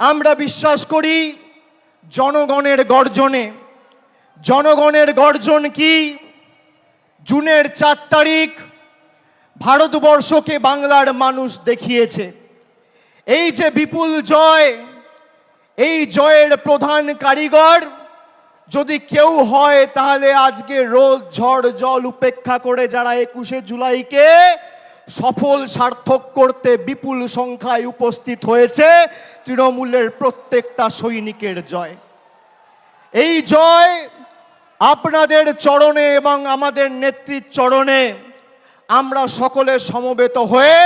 আমরা বিশ্বাস করি জনগণের গর্জনে। জনগণের গর্জন কি? জুনের চার তারিখ ভারতবর্ষকে বাংলার মানুষ দেখিয়েছে। এই যে বিপুল জয়, এই জয়ের প্রধান কারিগর যদি কেউ হয় তাহলে আজকে রোদ, ঝড়, জল উপেক্ষা করে যারা একুশে জুলাইকে সফল সার্থক করতে বিপুল সংখ্যায় উপস্থিত হয়েছে তৃণমূলের প্রত্যেকটা সৈনিকের জয়। এই জয় আপনাদের চরণে এবং আমাদের নেত্রীর চরণে আমরা সকলে সমবেত হয়ে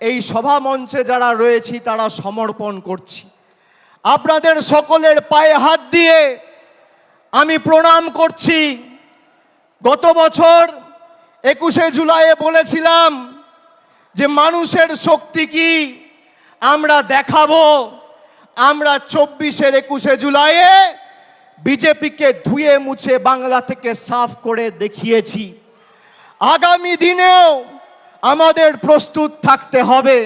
এই সভা মঞ্চে যারা রয়েছি, তারা সমর্পণ করছি। আপনাদের সকলের পায়ে হাত দিয়ে আমি প্রণাম করছি। গত বছর একুশে জুলাইয়ে বলেছিলাম যে মানুষের শক্তি কি? আমরা দেখাবো। আমরা চব্বিশের একুশে জুলাইয়ে বিজেপিকে ধুয়ে মুছে বাংলা থেকে সাফ করে দেখিয়েছি। আগামী দিনেও আমাদের প্রস্তুত থাকতে হবে।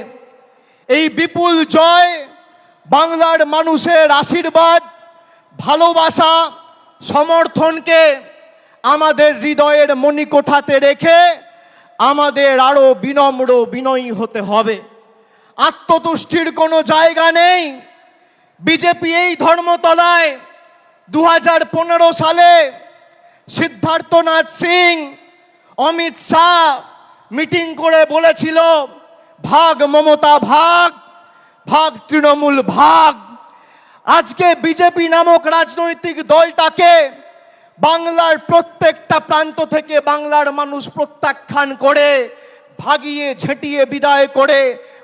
এই বিপুল জয়, বাংলার মানুষের আশীর্বাদ, ভালোবাসা, সমর্থনকে আমাদের হৃদয়ের মণিকোঠাতে রেখে আমাদের আরও বিনম্র বিনয়ী হতে হবে। আত্মতুষ্টির কোনো জায়গা নেই। বিজেপি এই ধর্মতলায় দু হাজার পনেরো সালে সিদ্ধার্থনাথ সিং অমিত শাহ মিটিং করে বলেছিল, ভাগ মমতা ভাগ ভাগ তৃণমূল ভাগ। আজকে বিজেপি নামক রাজনৈতিক দলটাকে বাংলার প্রত্যেকটা প্রান্ত থেকে বাংলার মানুষ প্রত্যাখ্যান করে, ভাগিয়ে ঝেঁটিয়ে বিদায় করে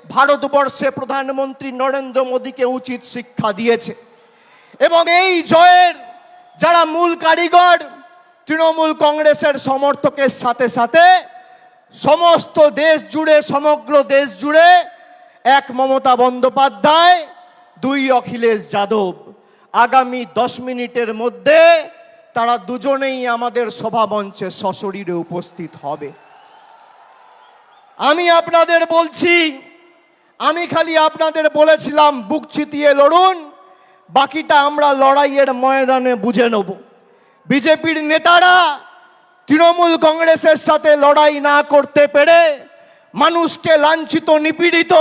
ভারতবর্ষে প্রধানমন্ত্রী নরেন্দ্র মোদীকে উচিত শিক্ষা দিয়েছে। এবং এই জয়ের যারা মূল কারিগর, তৃণমূল কংগ্রেসের সমর্থকের সাথে সাথে সমস্ত দেশ জুড়ে, সমগ্র দেশ জুড়ে এক মমতা বন্দ্যোপাধ্যায়, দুই অখিলেশ যাদব। আগামী দশ মিনিটের মধ্যে তারা দুজনেই আমাদের সভামঞ্চে সশরীরে উপস্থিত হবে। আমি আপনাদের বলছি, আমি খালি আপনাদের বলেছিলাম, বুক চিতিয়ে লড়ুন, বাকিটা আমরা লড়াইয়ের ময়দানে বুঝে নেব। বিজেপির নেতারা তৃণমূল কংগ্রেসের সাথে লড়াই না করতে পেরে মানুষকে লাঞ্ছিত, নিপীড়িত,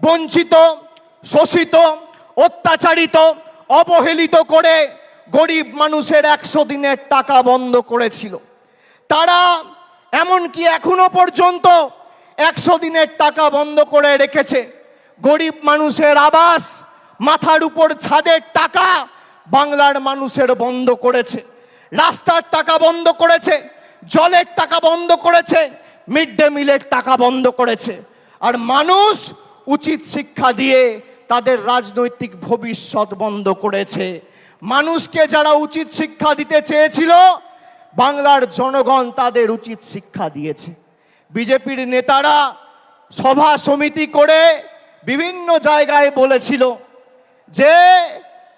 বঞ্চিত, শোষিত, অত্যাচারিত, অবহেলিত করে গরিব মানুষের একশো দিনের টাকা বন্ধ করেছিল। তারা এমনকি এখনও পর্যন্ত একশো দিনের টাকা বন্ধ করে রেখেছে। গরিব মানুষের আবাস, মাথার উপর ছাদের টাকা বাংলার মানুষের বন্ধ করেছে। রাস্তার টাকা বন্ধ করেছে, জলের টাকা বন্ধ করেছে, মিড ডে মিলের টাকা বন্ধ করেছে। আর মানুষ উচিত শিক্ষা দিয়ে তাদের রাজনৈতিক ভবিষ্যৎ বন্ধ করেছে। মানুষকে যারা উচিত শিক্ষা দিতে চেয়েছিল, বাংলার জনগণ তাদের উচিত শিক্ষা দিয়েছে। বিজেপির নেতারা সভা সমিতি করে বিভিন্ন জায়গায় বলেছিল যে,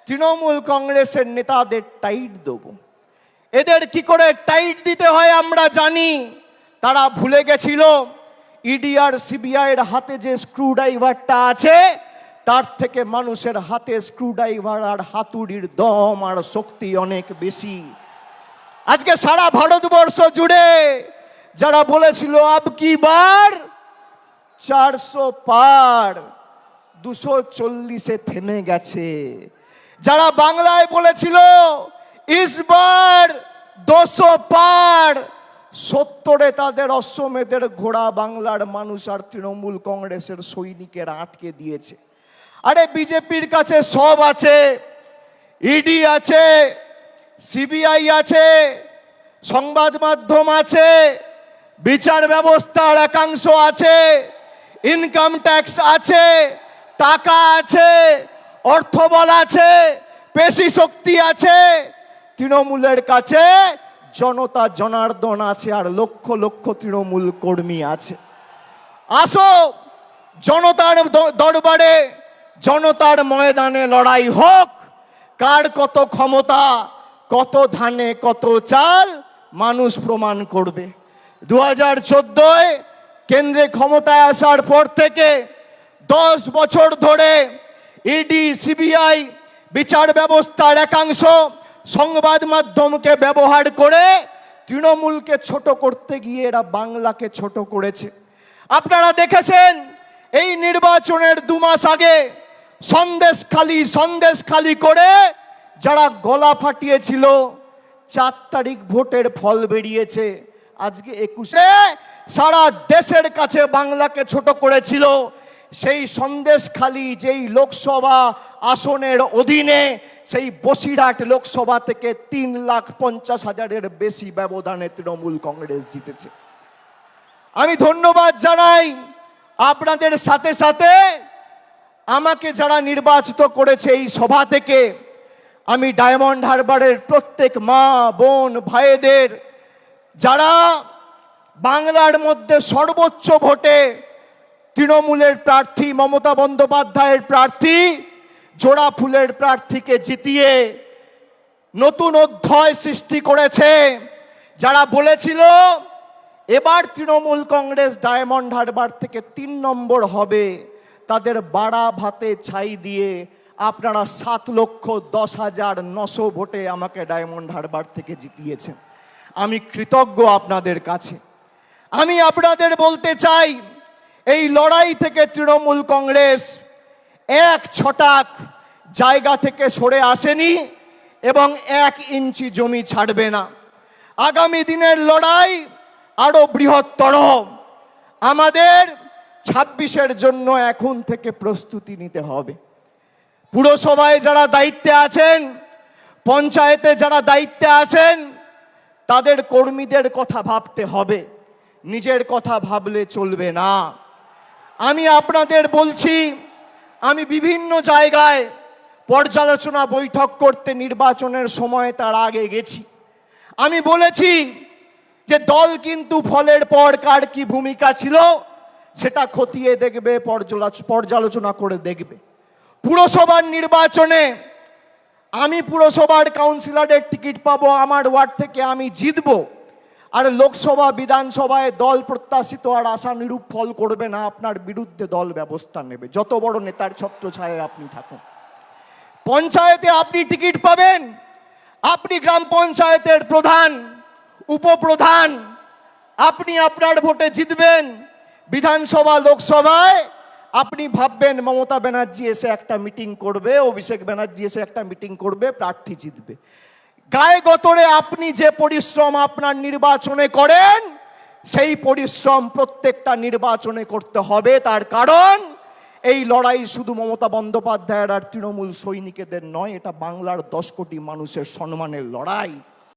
তৃণমূল কংগ্রেসের নেতাদের টাইট দেবো। এদের কি করে টাইট দিতে হয় আমরা জানি। তারা ভুলে গেছিল ইডি আর সিবিআই এর হাতে যে স্ক্রুড্রাইভারটা আছে তার থেকে মানুষের হাতে স্ক্রু ড্রাইভার আর হাতুড়ির দম আর শক্তি অনেক বেশি। আজকে সারা ভারতবর্ষ জুড়ে যারা বলেছিল, আব কি বার? চারশো পার দুশো চল্লিশে থেমে গেছে। যারা বাংলায় বলেছিল ইসবার দুশো পার, সত্তরে তাদের অশ্বমেধের ঘোড়া বাংলার মানুষ আর তৃণমূল কংগ্রেসের সৈনিকেরা আটকে দিয়েছে। আরে বিজেপির কাছে সব আছে। ইডি আছে, সিবিআই আছে, সংবাদ মাধ্যম আছে, বিচার ব্যবস্থার একাংশ আছে ইনকাম ট্যাক্স আছে, টাকা আছে অর্থবল আছে, পেশি শক্তি আছে। তৃণমূলের কাছে জনতা জনার্দন আছে আর লক্ষ লক্ষ তৃণমূল কর্মী আছে। আসো, জনতার দরবারে জনতার ময়দানে লড়াই হোক। কার কত ক্ষমতা, কত ধানে, কত চাল, মানুষ প্রমাণ করবে। দু হাজার চোদ্দোয় কেন্দ্রে ক্ষমতায় আসার পর থেকে দশ বছর ধরে ইডি, সিবিআই বিচার ব্যবস্থার একাংশ সংবাদ মাধ্যমকে ব্যবহার করে তৃণমূলকে ছোট করতে গিয়ে এরা বাংলাকে ছোট করেছে। আপনারা দেখেছেন, এই নির্বাচনের দু মাস আগে সন্দেশ খালি সন্দেশ খালি করে যারা গলা ফাটিয়েছিল, চার তারিখ ভোটের ফল বেরিয়েছে। আজকে একুশে সারা দেশের কাছে বাংলাকে ছোট করেছিল। সেই সন্দেশ খালি যেই লোকসভা আসনের অধীনে, সেই বসিরহাট লোকসভা থেকে তিন লাখ পঞ্চাশ হাজারের বেশি ব্যবধানে তৃণমূল কংগ্রেস জিতেছে। আমি ধন্যবাদ জানাই। আপনাদের সাথে সাথে আমাকে যারা নির্বাচিত করেছে এই সভা থেকে, আমি ডায়মন্ড হারবারের প্রত্যেক মা, বোন, ভাইদের, যারা বাংলার মধ্যে সর্বোচ্চ ভোটে তৃণমূলের প্রার্থী মমতা বন্দ্যোপাধ্যায়ের প্রার্থী, জোড়া ফুলের প্রার্থীকে জিতিয়ে নতুন অধ্যায় সৃষ্টি করেছে। যারা বলেছিল, এবার তৃণমূল কংগ্রেস ডায়মন্ড হারবার থেকে তিন নম্বর হবে। তাদের বাড়া ভাতে ছাই দিয়ে আপনারা সাত লক্ষ দশ হাজার নশো ভোটে আমাকে ডায়মন্ড হারবার থেকে জিতিয়েছেন। আমি কৃতজ্ঞ আপনাদের কাছে। আমি আপনাদের বলতে চাই, এই লড়াই থেকে তৃণমূল কংগ্রেস এক ছটাক জায়গা থেকে সরে আসেনি এবং এক ইঞ্চি জমি ছাড়বে না। আগামী দিনের লড়াই আরও বৃহত্তর। আমাদের ছাব্বিশের জন্য এখন থেকে প্রস্তুতি নিতে হবে। পুরসভায় যারা দায়িত্বে আছেন, পঞ্চায়েতে যারা দায়িত্বে আছেন, তাদের কর্মীদের কথা ভাবতে হবে। নিজের কথা ভাবলে চলবে না। আমি আপনাদের বলছি, আমি বিভিন্ন জায়গায় পর্যালোচনা বৈঠক করতে নির্বাচনের সময় তার আগে গেছি। আমি বলেছি যে দল কিন্তু ফলের পর কার কি ভূমিকা ছিল সেটা খতিয়ে দেখবে পর্যালোচনা করে দেখবে। পুরসভার নির্বাচনে আমি পুরসভার কাউন্সিলরের টিকিট পাবো, আমার ওয়ার্ড থেকে আমি জিতবো। আর লোকসভা, বিধানসভায় দল প্রত্যাশিত আর আশা নিরূপ ফল করবে না, আপনার বিরুদ্ধে দল ব্যবস্থা নেবে। যত বড় নেতার ছত্রছায়ায় আপনি থাকুন। পঞ্চায়েতে আপনি টিকিট পাবেন। আপনি গ্রাম পঞ্চায়েতের প্রধান, উপপ্রধান, আপনি আপনার ভোটে জিতবেন। বিধানসভা, লোকসভায় আপনি ভাববেন মমতা ব্যানার্জি এসে একটা মিটিং করবে, অভিষেক ব্যানার্জি এসে একটা মিটিং করবে, প্রার্থী জিতবে। গায়ে গতরে আপনি যে পরিশ্রম আপনার নির্বাচনে করেন, সেই পরিশ্রম প্রত্যেকটা নির্বাচনে করতে হবে। তার কারণ, এই লড়াই শুধু মমতা বন্দ্যোপাধ্যায়ের আর তৃণমূল সৈনিকেদের নয়, এটা বাংলার দশ কোটি মানুষের সম্মানের লড়াই।